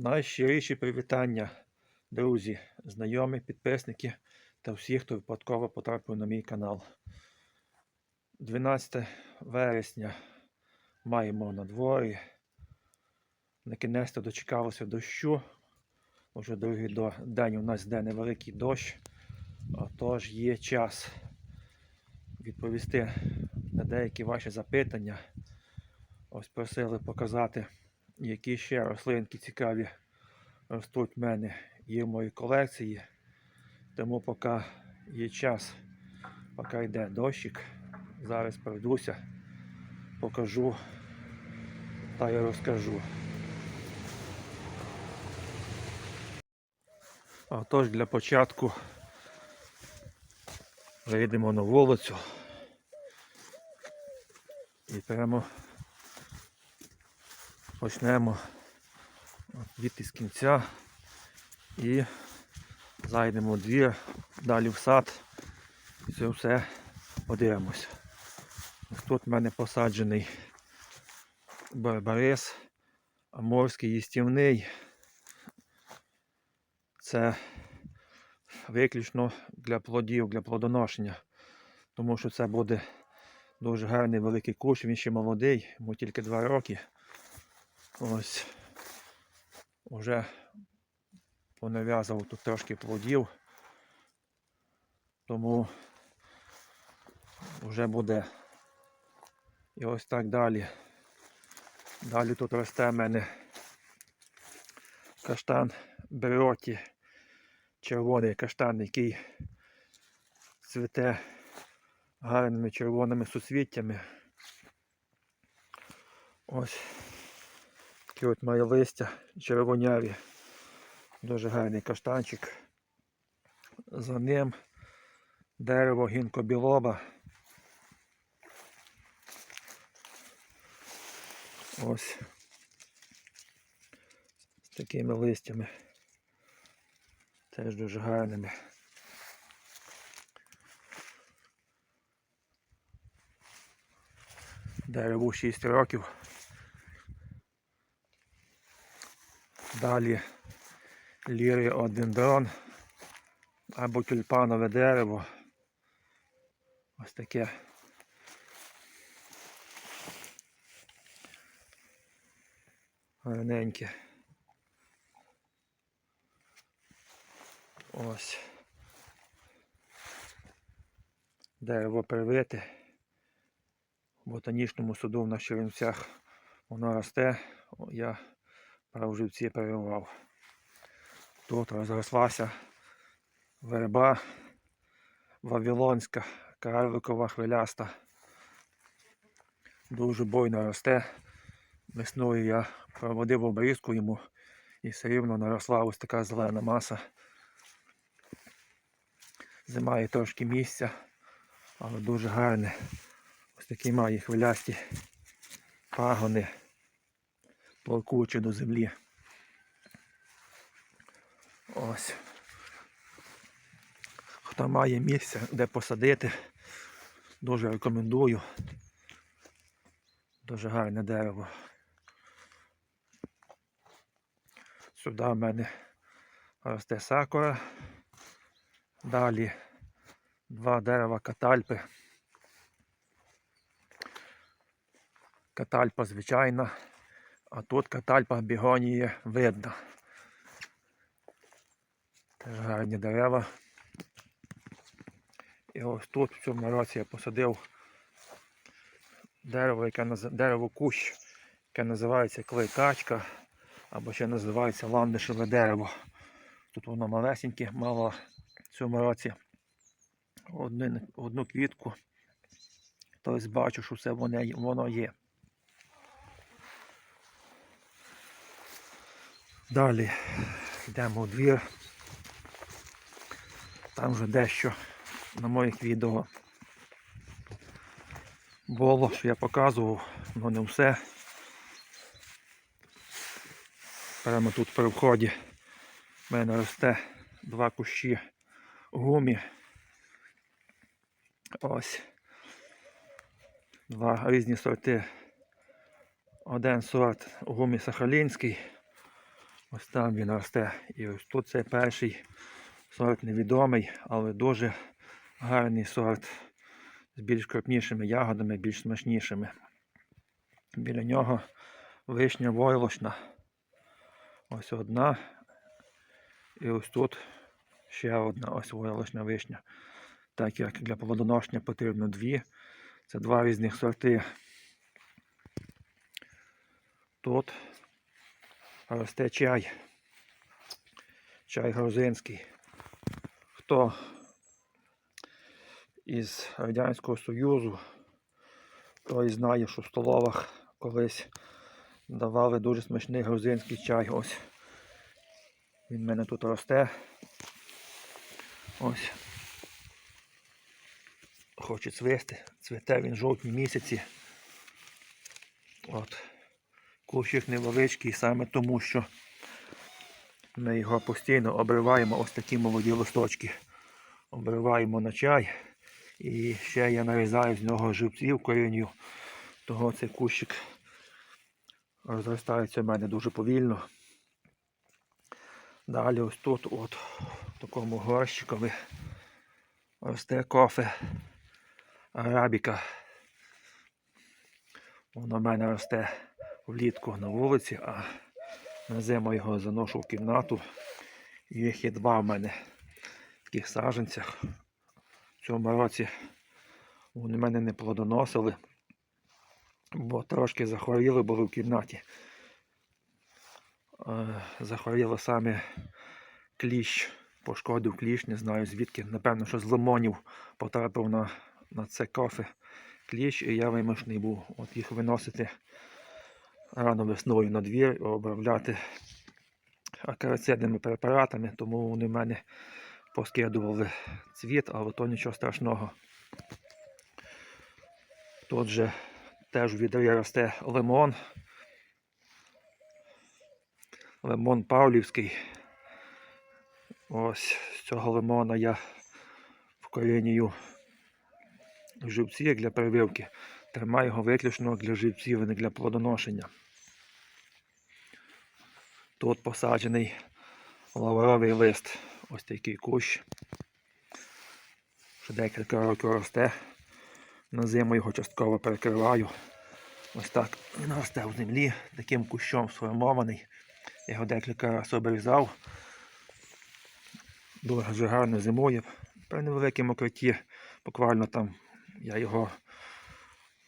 Найщиріші привітання, друзі, знайомі, підписники та всі, хто випадково потрапив на мій канал. 12 вересня маємо на дворі. Накінець-то дочекалося дощу. Уже другий день у нас йде невеликий дощ. Отож є час відповісти на деякі ваші запитання. Ось просили показати, які ще рослинки цікаві ростуть в мене є в моїй колекції. Тому поки є час, поки йде дощик, зараз пройдуся, покажу та й розкажу. А тож для початку вийдемо на вулицю і прямо почнемо звідти з кінця і зайдемо в двір, далі в сад. І це все подивимося. Ось тут в мене посаджений барбарис, аморський їстівний. Це виключно для плодів, для плодоношення. Тому що це буде дуже гарний великий кущ, він ще молодий, йому тільки 2 роки. Ось вже понав'язав тут трошки плодів, тому вже буде. І ось так далі. Далі тут росте в мене каштан бероті, червоний каштан, який цвіте гарними червоними суцвіттями. Ось такі от має листя червоняві. Дуже гарний каштанчик. За ним дерево гінкобілоба. Ось з такими листями. Теж дуже гарними. Дереву 6 років. Далі ліри одендрон або тюльпанове дерево. Ось таке. Гарненьке. Ось. Дерево привите. В ботанічному саду в Черемцях воно росте. О, Я правживці перервав. Тут розрослася верба вавилонська, карликова хвиляста. Дуже бойно росте. Весною я проводив обрізку йому і все рівно наросла ось така зелена маса. Зимає трошки місця, але дуже гарне. Ось такі має хвилясті пагони, плакучі до землі. Ось. Хто має місце, де посадити, дуже рекомендую. Дуже гарне дерево. Сюди в мене росте сакура. Далі два дерева катальпи. Катальпа звичайна, а тут катальпа бігонії видна. Теж гарні дерева. І ось тут в цьому році я посадив дерево, яке дерево кущ, яке називається клейкачка, або ще називається ландишеве дерево. Тут воно малесеньке, мало в цьому році одну, одну квітку. Тобто бачу, що все воно, є- воно є. Далі йдемо у двір. Там вже дещо на моїх відео було, що я показував, але не все. Прямо тут при вході в мене росте два кущі гумі. Ось. Два різні сорти. Один сорт гумі сахалінський, Ось там він росте. І ось тут це перший сорт невідомий, але дуже гарний сорт з більш крупнішими ягодами, більш смачнішими. Біля нього вишня войлочна. Ось одна. І ось тут ще одна ось войлочна вишня. Так як для плодоношення потрібно дві. Це два різних сорти. Тут росте чай. Чай грузинський. Хто із Радянського Союзу, той знає, що в столовах колись давали дуже смачний грузинський чай. Ось він в мене тут росте. Ось. Хоче цвісти. Цвіте він жовтні місяці. От. Кущик невеличкий саме тому, що ми його постійно обриваємо ось такі молоді листочки. Обриваємо на чай. І ще я нарізаю з нього живців корінню. Того цей кущик розростається в мене дуже повільно. Далі ось тут, от, в такому горщикові, росте кофе арабіка. Воно в мене росте влітку на вулиці, а на зиму його заношу в кімнату. Їх є два в мене в таких саджанцях. В цьому році вони мене не плодоносили, бо трошки захворіли були в кімнаті. Захворіло саме кліщ, пошкодив кліщ, не знаю звідки. Напевно, що з лимонів потрапив на, на це кофе кліщ, і я вимушений був от їх виносити рано весною на двір, обробляти акарицидними препаратами, тому вони в мене поскидували цвіт, але то нічого страшного. Тут же теж в відрі росте лимон. Лимон Павлівський. Ось з цього лимона я вкорінюю живці для прививки. Тримаю його виключно для живців, а не для плодоношення. Тут посаджений лавровий лист. Ось такий кущ. Вже декілька років росте. На зиму його частково перекриваю. Ось так він росте в землі, таким кущом сформований. Я його декілька разів обрізав. Дуже гарно зимує. При невеликому укритті, буквально там я його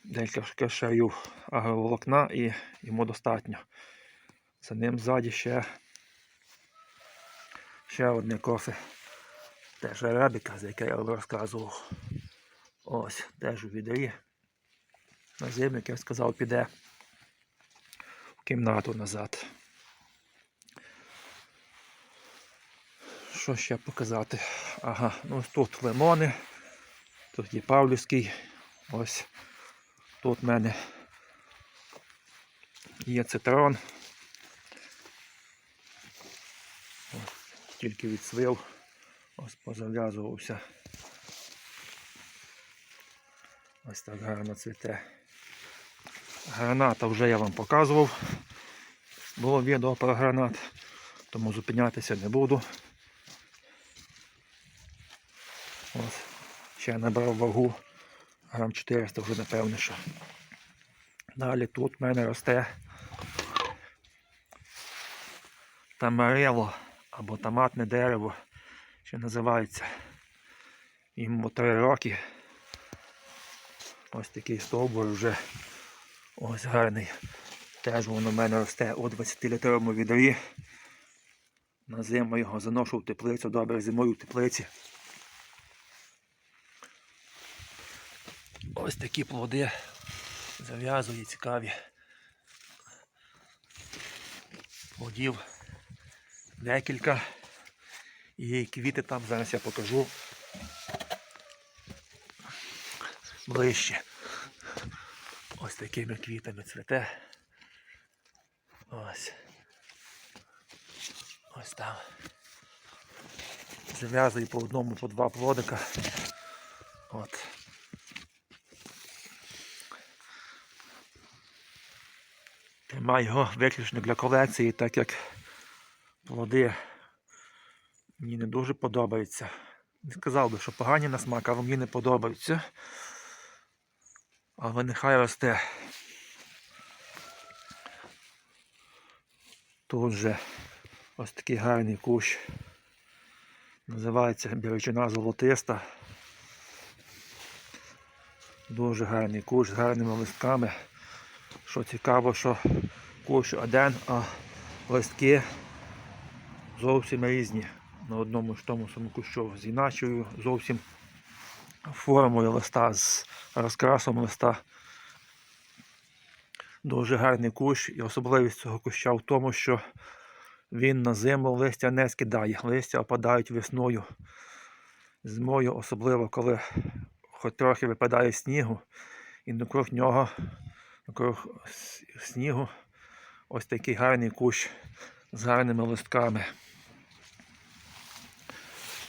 декілька шарів агроволокна і йому достатньо. За ним ззаді ще, ще одне кофе. Теж арабіка, за яке я вам розказував. Ось, теж у відрі. На зиму, як я сказав, піде в кімнату назад. Що ще показати? Ага, ну тут лимони, тут є Павлівський. Ось тут в мене є цитрон. Ось, тільки відсвив, ось позав'язувався. Ось так гарно цвіте. Граната вже я вам показував. Було відео про гранат, тому зупинятися не буду. Ось, ще набрав вагу, грам 400 вже напевне, що. Далі тут в мене росте тамарело або томатне дерево, що називається. Йому 3 роки. Ось такий стовбур вже ось гарний. Теж воно в мене росте у 20-літровому відрі. На зиму його заношу в теплицю, добре зимою в теплиці. Ось такі плоди зав'язує цікаві. Плодів декілька. І квіти там зараз я покажу ближче. Ось такими квітами цвете. Ось. Ось там. Зав'язую по одному, по два плодика. От. Тримаю його виключно для колекції, так як плоди мені не дуже подобаються. Не сказав би, що погані на смак, але мені не подобаються. Але нехай росте. Тут же ось такий гарний кущ. Називається бірочина золотиста. Дуже гарний кущ з гарними листками. Що цікаво, що кущ один, а листки зовсім різні. На одному ж тому самому кущу з іначою зовсім формою листа, з розкрасом листа. Дуже гарний кущ і особливість цього куща в тому, що він на зиму листя не скидає. Листя опадають весною. Зимою, особливо коли хоч трохи випадає снігу, і навкруг нього, с- снігу, ось такий гарний кущ з гарними листками.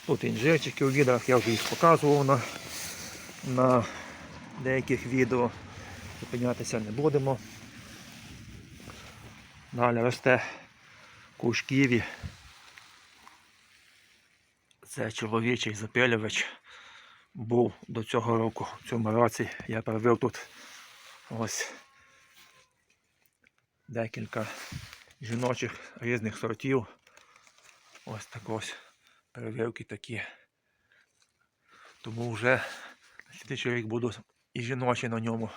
Тут інжирчики у відрах, я вже їх показував на, на деяких відео. Зупинятися не будемо. Далі росте кущ ківі. Це чоловічий запилювач. Був до цього року, в цьому році я привив тут ось декілька жіночих різних сортів. Ось так ось перевивки такі. Тому вже на слідчий рік буду і жіночі на ньому.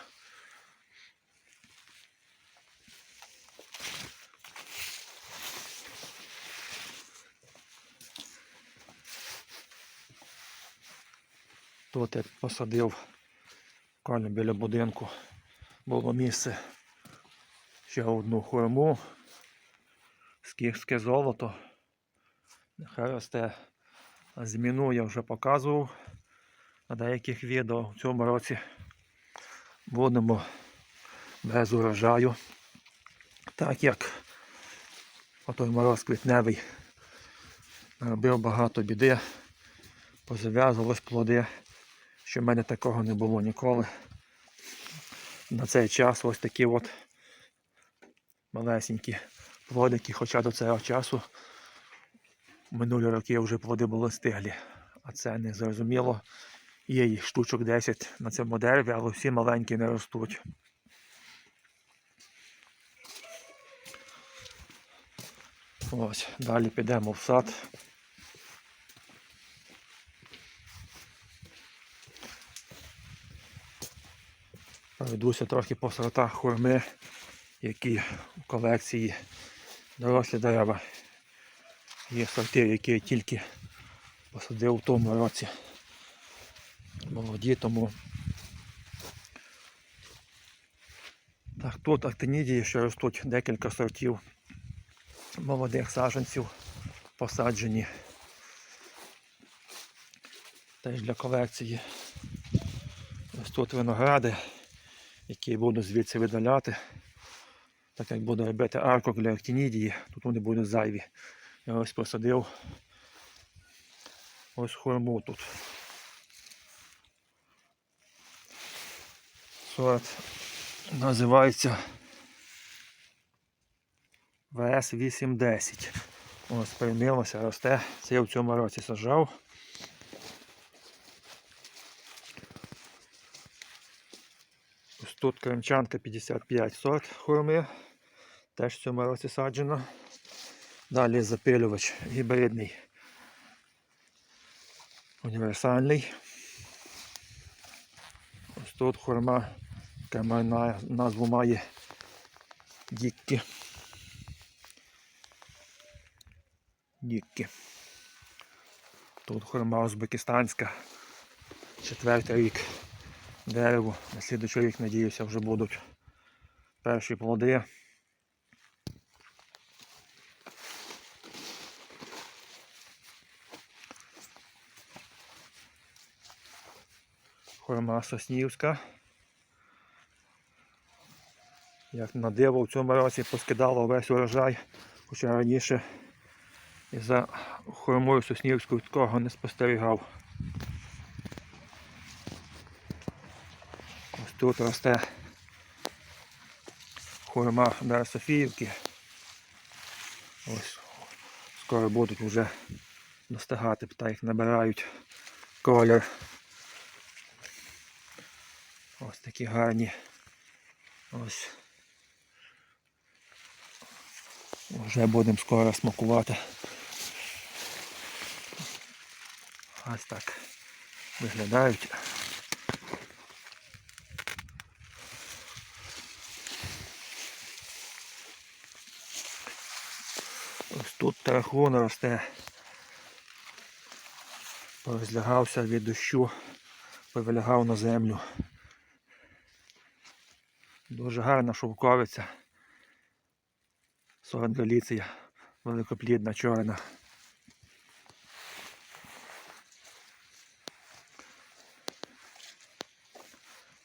Тут я посадив буквально біля будинку. Було місце ще одну хурму. Скіфське золото. Нехай росте. Зміну я вже показував на деяких відео. В цьому році будемо без урожаю. Так як отой мороз квітневий наробив багато біди, позав'язувались плоди, що в мене такого не було ніколи. На цей час ось такі от малесенькі плодики, хоча до цього часу минулі роки вже плоди були стиглі. А це не зрозуміло. Є їх штучок 10 на цьому дереві, але всі маленькі не ростуть. Ось, далі підемо в сад. Пройдуся трохи по сортах хурми, які в колекції дорослі дерева. Є сорти, які я тільки посадив у тому році. Молоді, тому. Так, тут актинідії ще ростуть декілька сортів молодих саджанців посаджені. Теж для колекції. Ось тут виногради, які буду звідси видаляти. Так як буду робити арку для актинідії, тут вони будуть зайві. Я ось посадив ось хурму тут. Сорт називається ВС-810. Ось приймилося, росте. Це я в цьому році сажав. Ось тут кремчанка 55 сорт хурми. Теж в цьому році саджено. Далі запилювач гібридний. Універсальний. Ось тут хурма, яка має назву має Діккі. Діккі. Тут хурма узбекистанська. Четвертий рік дереву. На слідуючий рік, надіюся, вже будуть перші плоди. Хурма Соснівська. Як на диво в цьому році поскидало весь урожай, хоча раніше і за хурмою Соснівською такого не спостерігав. Тут росте хурма Дара Софіївки. Ось Скоро будуть вже достигати, та їх набирають колір. Ось такі гарні. Ось. Вже будемо скоро смакувати. Ось так виглядають. Ось тут тарахун росте. Порозлягався від дощу, повилягав на землю. Дуже гарна шовковиця. Сорт великоплідна, чорна.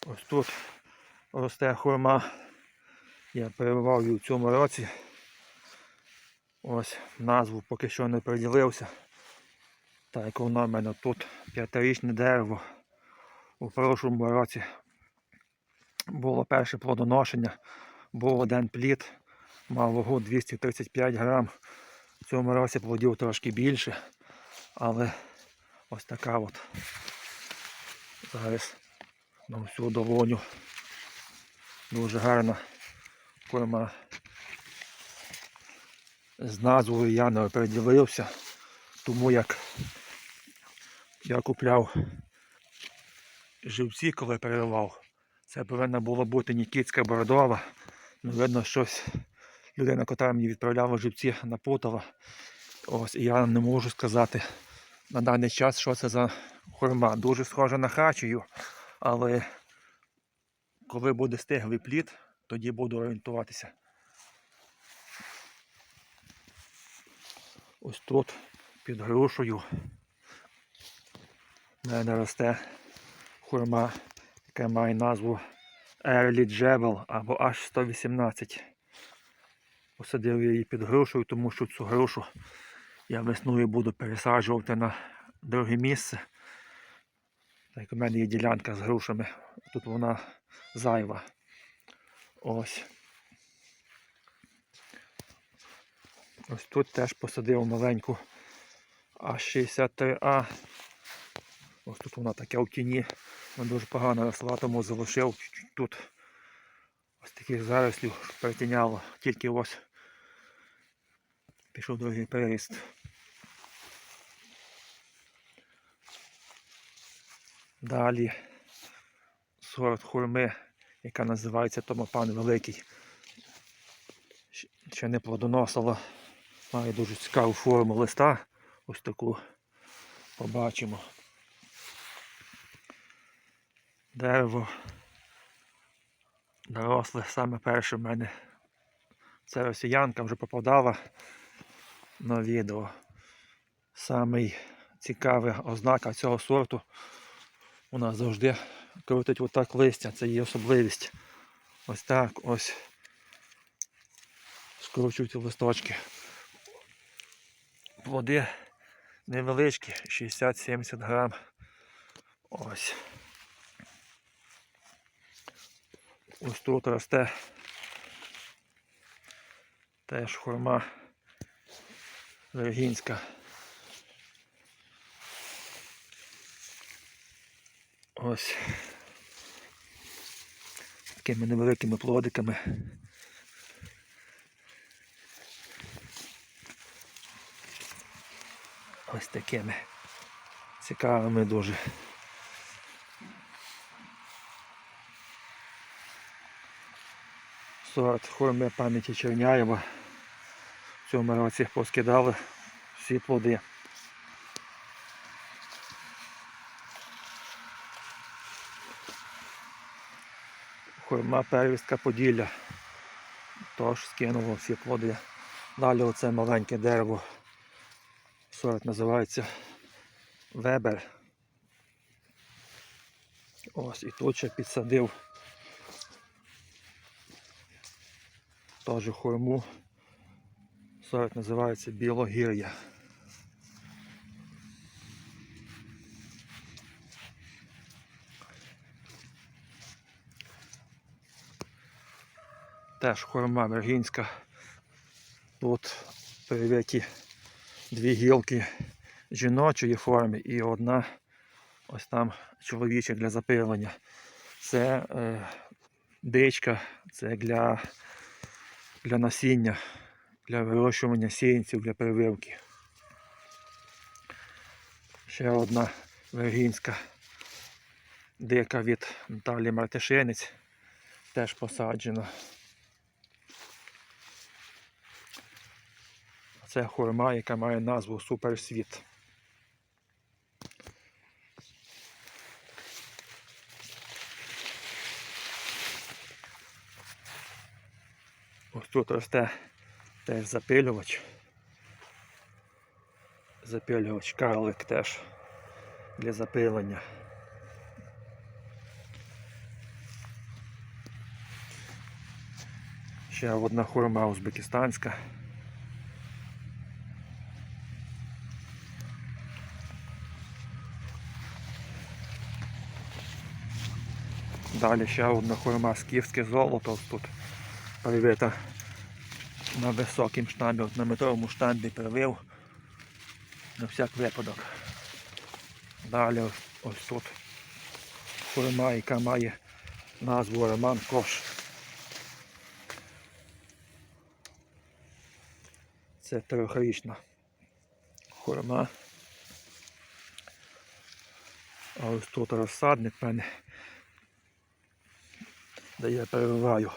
Ось тут росте хурма. Я перебував її в цьому році. Ось назву поки що не приділився. Так воно в мене тут п'ятирічне дерево. У прошлому році було перше плодоношення, був один плід, мав вагу 235 грам. В цьому році плодів трошки більше, але ось така от зараз на всю долоню. Дуже гарна корма. З назвою я не оприділився, тому як я купляв живці, коли переривав. Це повинна була бути Нікітська бордова. Ну, видно, щось людина, яка мені відправляла живці, напутала. Ось, і я не можу сказати на даний час, що це за хурма. Дуже схожа на хачію, але коли буде стиглий плід, тоді буду орієнтуватися. Ось тут під грушею мене росте хурма, яка має назву Early Jebel або H118. Посадив її під грушею, тому що цю грушу я весною буду пересаджувати на друге місце. Так у мене є ділянка з грушами, тут вона зайва. Ось. Ось тут теж посадив маленьку А63А. Ось тут вона таке в тіні. Вона дуже погано росла, тому залишив тут ось таких зарослів щоб перетіняло. Тільки ось пішов другий переріст. Далі сорт хурми, яка називається Томопан Великий. Ще не плодоносила. Має дуже цікаву форму листа. Ось таку побачимо. Дерево доросле саме перше в мене. Це росіянка вже попадала на відео. Самий цікава ознака цього сорту. Вона завжди крутить отак листя, це її особливість. Ось так ось скручують листочки. Плоди невеличкі, 60-70 грам. Ось. Ось тут росте теж хурма вергінська. Ось такими невеликими плодиками. Ось такими цікавими дуже. Сорт хурми пам'яті Черняєва. В цьому році поскидали всі плоди. Хурма первістка Поділля. Тож скинуло всі плоди. Далі оце маленьке дерево. Сорт називається Вебер. Ось і тут ще підсадив теж хурму. Сорт називається Білогір'я. Теж хурма вергінська. Тут привіті дві гілки жіночої форми і одна ось там чоловіча для запилення. Це е, дичка, це для, для насіння, для вирощування сіянців, для прививки. Ще одна вергінська дика від Наталії Мартишинець теж посаджена. Це хурма, яка має назву Суперсвіт. Ось тут росте теж запилювач. Запилювач карлик теж для запилення. Ще одна хурма узбекистанська. Далі ще одна хурма скіфське золото тут привита на високому штамбі, от на метровому штамбі привив на всяк випадок. Далі ось тут хурма, яка має назву Роман Кош. Це трьохрічна хурма. А ось тут розсадник в мене, де я перериваю.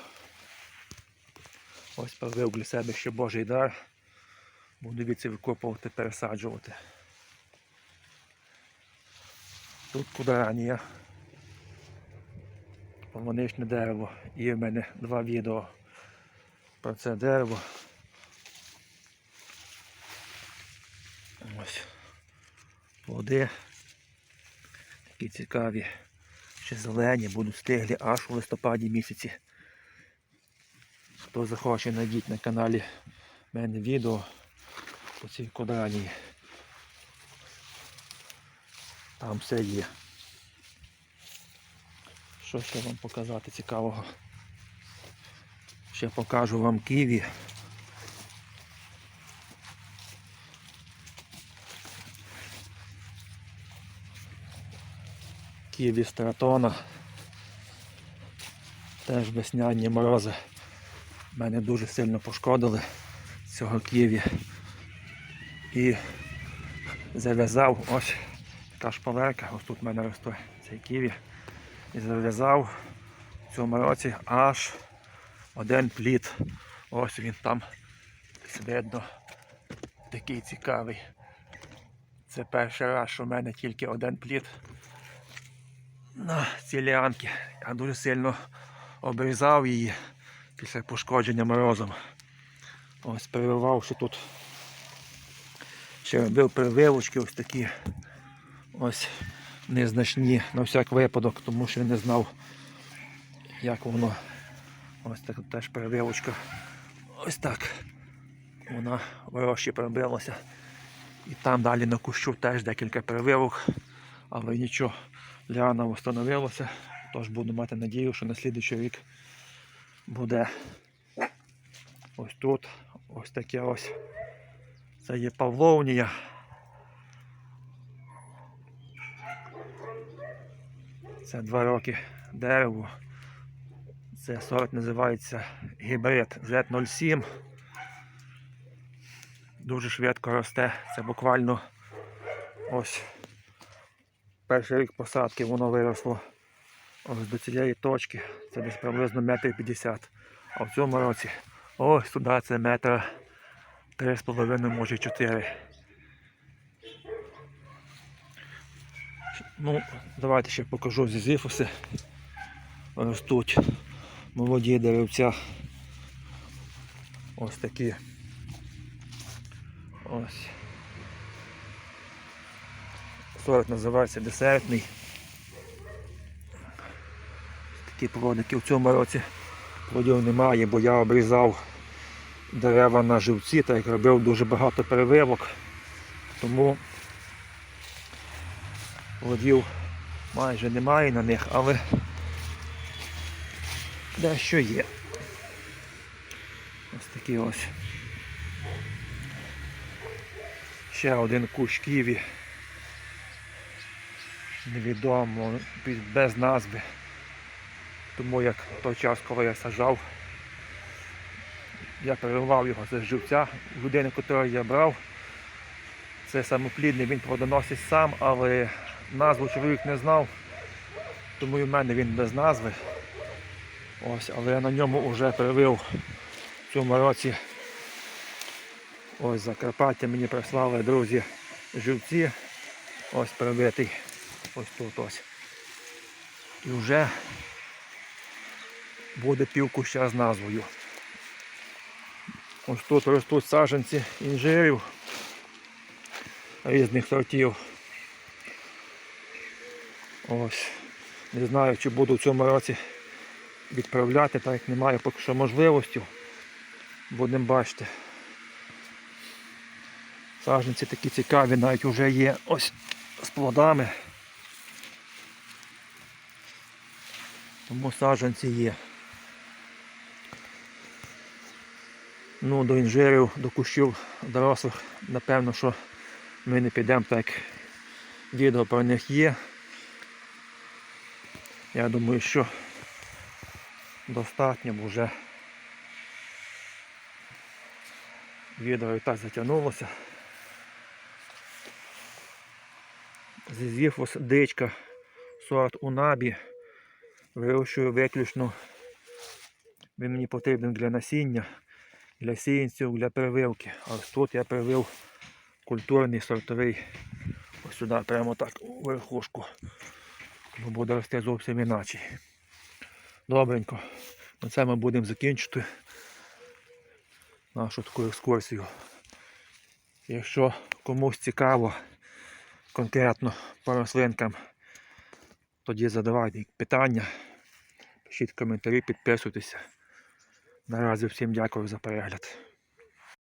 Ось привив для себе ще Божий дар. Буду від це викопувати, пересаджувати. Тут кударанія. Полоничне дерево. Є в мене два відео про це дерево. Ось. Плоди. Такі цікаві. Ще зелені, будуть стиглі аж у листопаді місяці. Хто захоче, найдіть на каналі в мене відео по цій кодранії. Там все є. Що ще вам показати цікавого? Ще покажу вам ківі. Ківі стратона. Теж весняні морози. Мене дуже сильно пошкодили цього ківі. І зав'язав ось така шпалерка, ось тут в мене росте цей ківі. І зав'язав в цьому році аж один плід. Ось він там видно такий цікавий. Це перший раз, що в мене тільки один плід на цій ліанці. Я дуже сильно обрізав її після пошкодження морозом. Ось прививав, що тут ще робив прививочки ось такі ось незначні на всяк випадок, тому що не знав, як воно. Ось так теж прививочка. Ось так. Вона ворожче пробилася. І там далі на кущу теж декілька прививок, але нічого, Ліана встановилася, тож буду мати надію, що на слідуючий рік буде ось тут, ось таке ось. Це є Павловнія. Це два роки дерево. Це сорт називається гібрид Z07. Дуже швидко росте. Це буквально ось перший рік посадки воно виросло ось до цієї точки. Це десь приблизно метр 50. А в цьому році ось туди це метр 3,5, може 4. Ну, давайте ще покажу зізифуси. Ростуть молоді деревця. Ось такі. Ось. Сорт називається десертний. Такі плодики в цьому році плодів немає, бо я обрізав дерева на живці, так як робив дуже багато перевивок. Тому плодів майже немає на них, але дещо є. Ось такі ось. ще один кущ ківі. Невідомо, без назви. Тому як той час, коли я сажав, я переривав його з живця. Людини, якої я брав, це самоплідний, він плодоносить сам, але назву чоловік не знав, тому і в мене він без назви. Ось, але я на ньому вже привив в цьому році. Ось Закарпаття мені прислали друзі живці. Ось привитий. Ось тут ось. І вже буде півкуща з назвою. Ось тут ростуть саджанці інжирів різних сортів. Ось. Не знаю, чи буду в цьому році відправляти, так як немає поки що можливості. Будемо бачити. Саджанці такі цікаві, навіть вже є ось з плодами. Тому саджанці є. Ну, до інжирів, до кущів дорослих, напевно, що ми не підемо, так як відео про них є. Я думаю, що достатньо, вже відео і так затягнулося. Зізів ось дичка сорт Унабі. Вирощую виключно. Він мені потрібен для насіння, для сіянців, для прививки. А ось тут я привив культурний сортовий. Ось сюди прямо так у верхушку. Бо буде рости зовсім іначе. Добренько. На це ми будемо закінчити нашу таку екскурсію. Якщо комусь цікаво конкретно по рослинкам, тоді задавайте питання, пишіть коментарі, підписуйтеся. Наразі всім дякую за перегляд.